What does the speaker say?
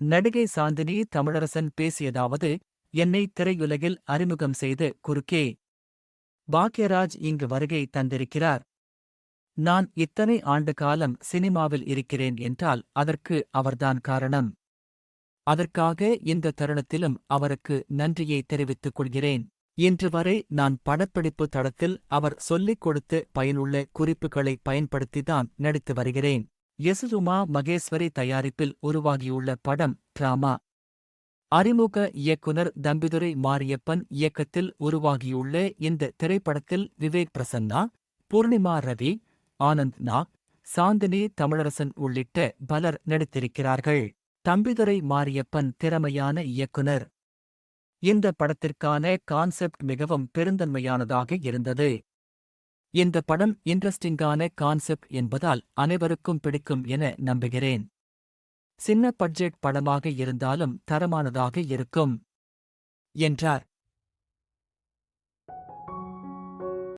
நடிகை சாந்தினி தமிழரசன் பேசியதாவது என்னை திரையுலகில் அறிமுகம் செய்து குறுக்கே. பாக்யராஜ் இங்கு வருகை தந்திருக்கிறார். நான் இத்தனை ஆண்டு காலம் சினிமாவில் இருக்கிறேன் என்றால் அதற்கு அவர்தான் காரணம். அதற்காக இந்த தருணத்திலும் அவருக்கு நன்றியை தெரிவித்துக் கொள்கிறேன். இன்று வரை நான் படப்பிடிப்பு தடத்தில் அவர் சொல்லிக் கொடுத்து பயனுள்ள குறிப்புகளை பயன்படுத்திதான் நடித்து வருகிறேன். எசுதுமா மகேஸ்வரி தயாரிப்பில் உருவாகியுள்ள படம் டிராமா. அறிமுக இயக்குனர் தம்பிதுரை மாரியப்பன் இயக்கத்தில் உருவாகியுள்ள இந்த திரைப்படத்தில் விவேக் பிரசன்னா பூர்ணிமா ரவி ஆனந்த் நாக் சாந்தினி தமிழரசன் உள்ளிட்ட பலர் நடித்திருக்கிறார்கள். தம்பிதுரை மாரியப்பன் திறமையான இயக்குனர். இந்த படத்திற்கான கான்செப்ட் மிகவும் பெருந்தன்மையானதாக இருந்தது. இந்த படம் இன்ட்ரெஸ்டிங்கான கான்செப்ட் என்பதால் அனைவருக்கும் பிடிக்கும் என நம்புகிறேன். சின்ன பட்ஜெட் படமாக இருந்தாலும் தரமானதாக இருக்கும் என்றார்.